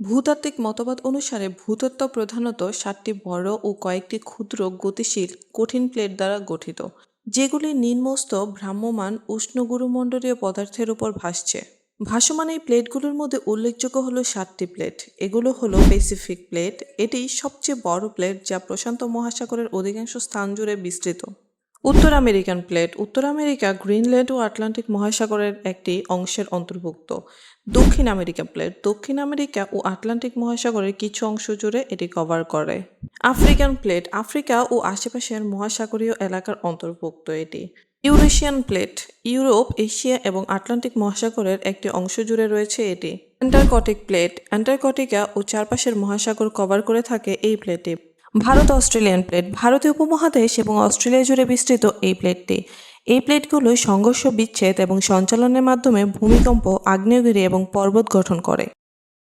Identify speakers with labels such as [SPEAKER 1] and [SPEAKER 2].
[SPEAKER 1] ভূতাত্ত্বিক মতবাদ অনুসারে ভূতত্ত্ব প্রধানত সাতটি বড় ও কয়েকটি ক্ষুদ্র গতিশীল কঠিন প্লেট দ্বারা গঠিত, যেগুলি নিম্নস্থ ভ্রাম্যমাণ উষ্ণ গুরুমণ্ডলীয় পদার্থের উপর ভাসছে। ভাসমান এই প্লেটগুলোর মধ্যে উল্লেখযোগ্য হলো সাতটি প্লেট। এগুলো হলো প্যাসিফিক প্লেট। এটি সবচেয়ে বড় প্লেট যা প্রশান্ত মহাসাগরের অধিকাংশ স্থান জুড়ে বিস্তৃত। উত্তর আমেরিকান প্লেট। উত্তর আমেরিকা, গ্রিনল্যান্ড ও আটলান্টিক মহাসাগরের একটি অংশের অন্তর্ভুক্ত। দক্ষিণ আমেরিকা প্লেট। দক্ষিণ আমেরিকা ও আটলান্টিক মহাসাগরের কিছু অংশ জুড়ে এটি কভার করে। African plate. আফ্রিকা ও আশেপাশের মহাসাগরীয় এলাকার অন্তর্ভুক্ত এটি। Eurasian plate. ইউরোপ, এশিয়া এবং আটলান্টিক মহাসাগরের একটি অংশ জুড়ে রয়েছে এটি। Antarctic plate. অ্যান্টার্কটিকা ও চারপাশের মহাসাগর কভার করে থাকে এই প্লেটে ভারত অস্ট্রেলিয়ান প্লেট, ভারতীয় উপমহাদেশ এবং অস্ট্রেলিয়া জুড়ে বিস্তৃত এই প্লেটটি। এই প্লেটগুলো সংঘর্ষ, বিচ্ছেদ এবং সঞ্চালনের মাধ্যমে ভূমিকম্প, আগ্নেয়গিরি এবং পর্বত গঠন করে।